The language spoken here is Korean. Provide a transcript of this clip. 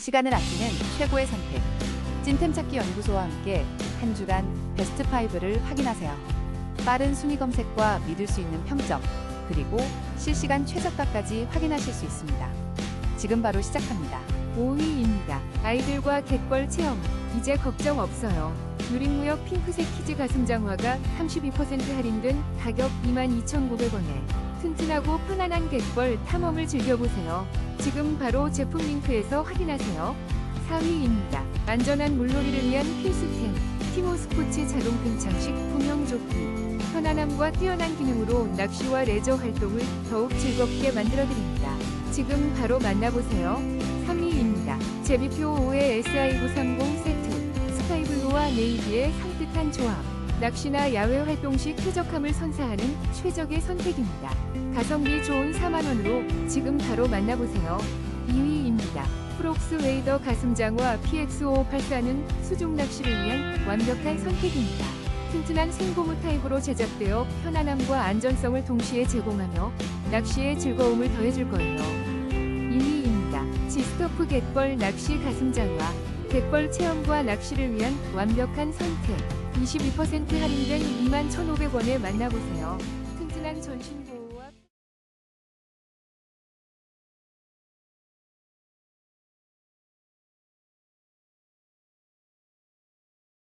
시간을 아끼는 최고의 선택. 찐템 찾기 연구소와 함께 한 주간 베스트 5를 확인하세요. 빠른 순위 검색과 믿을 수 있는 평점, 그리고 실시간 최저가까지 확인하실 수 있습니다. 지금 바로 시작합니다. 5위입니다. 아이들과 갯벌 체험. 이제 걱정 없어요. 누린무역 핑크색 키즈 가슴 장화가 32% 할인된 가격 22,900원에 튼튼하고 편안한 갯벌 탐험을 즐겨보세요. 지금 바로 제품 링크에서 확인하세요. 4위입니다. 안전한 물놀이를 위한 필수템. 티모 스포츠 자동 팽창식 구명조끼. 편안함과 뛰어난 기능으로 낚시와 레저 활동을 더욱 즐겁게 만들어드립니다. 지금 바로 만나보세요. 3위입니다. 제비표 5의 SI930 세트. 스카이블루와 네이비의 산뜻한 조합. 낚시나 야외 활동 시 쾌적함을 선사하는 최적의 선택입니다. 가성비 좋은 4만원으로 지금 바로 만나보세요. 2위입니다. 프록스 웨이더 가슴장화 PX5584는 수중 낚시를 위한 완벽한 선택입니다. 튼튼한 생고무 타입으로 제작되어 편안함과 안전성을 동시에 제공하며 낚시의 즐거움을 더해줄 거예요. 2위입니다. 지스토프 갯벌 낚시 가슴장화 갯벌 체험과 낚시를 위한 완벽한 선택 22% 할인된 21,500원에 만나보세요. 튼튼한 전신